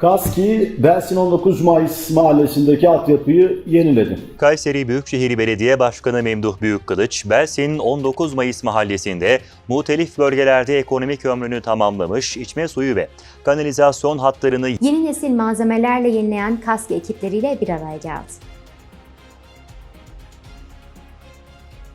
Kaski, Belsin 19 Mayıs mahallesindeki altyapıyı yeniledi. Kayseri Büyükşehir Belediye Başkanı Memduh Büyükkılıç, Belsin'in 19 Mayıs mahallesinde muhtelif bölgelerde ekonomik ömrünü tamamlamış içme suyu ve kanalizasyon hatlarını Yeni nesil malzemelerle yenileyen KASK ekipleriyle bir araya geldi.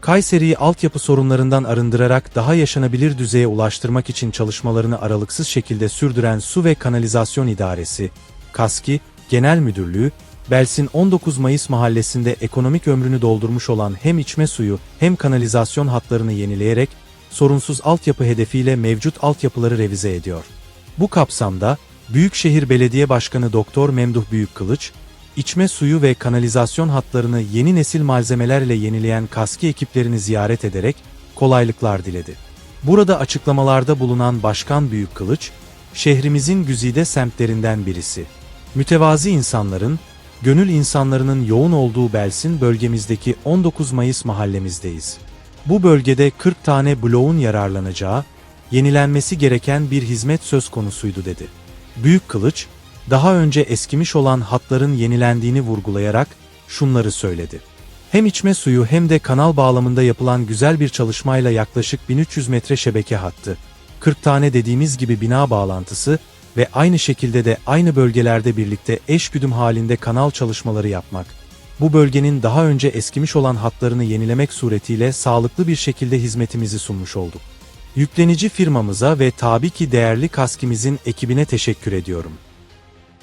Kayseri'yi altyapı sorunlarından arındırarak daha yaşanabilir düzeye ulaştırmak için çalışmalarını aralıksız şekilde sürdüren Su ve Kanalizasyon İdaresi, KASKİ, Genel Müdürlüğü, Belsin 19 Mayıs mahallesinde ekonomik ömrünü doldurmuş olan hem içme suyu hem kanalizasyon hatlarını yenileyerek sorunsuz altyapı hedefiyle mevcut altyapıları revize ediyor. Bu kapsamda Büyükşehir Belediye Başkanı Doktor Memduh Büyükkılıç, içme suyu ve kanalizasyon hatlarını yeni nesil malzemelerle yenileyen KASKİ ekiplerini ziyaret ederek kolaylıklar diledi. Burada açıklamalarda bulunan Başkan Büyükkılıç, şehrimizin güzide semtlerinden birisi. Mütevazi insanların, gönül insanlarının yoğun olduğu Belsin bölgemizdeki 19 Mayıs mahallemizdeyiz. Bu bölgede 40 tane bloğun yararlanacağı, yenilenmesi gereken bir hizmet söz konusuydu dedi. Büyük Kılıç, daha önce eskimiş olan hatların yenilendiğini vurgulayarak şunları söyledi. Hem içme suyu hem de kanal bağlamında yapılan güzel bir çalışmayla yaklaşık 1300 metre şebeke hattı, 40 tane dediğimiz gibi bina bağlantısı ve aynı şekilde de aynı bölgelerde birlikte eşgüdüm halinde kanal çalışmaları yapmak, bu bölgenin daha önce eskimiş olan hatlarını yenilemek suretiyle sağlıklı bir şekilde hizmetimizi sunmuş olduk. Yüklenici firmamıza ve tabii ki değerli kaskimizin ekibine teşekkür ediyorum.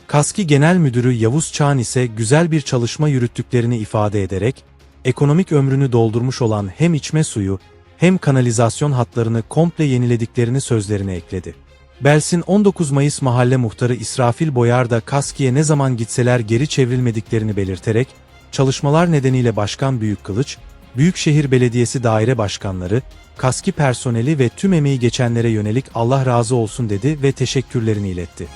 Kaski Genel Müdürü Yavuz Çağan ise güzel bir çalışma yürüttüklerini ifade ederek, ekonomik ömrünü doldurmuş olan hem içme suyu hem kanalizasyon hatlarını komple yenilediklerini sözlerine ekledi. Belsin 19 Mayıs Mahalle Muhtarı İsrafil Boyar da Kaski'ye ne zaman gitseler geri çevrilmediklerini belirterek, çalışmalar nedeniyle Başkan Büyükkılıç, Büyükşehir Belediyesi daire başkanları, Kaski personeli ve tüm emeği geçenlere yönelik Allah razı olsun dedi ve teşekkürlerini iletti.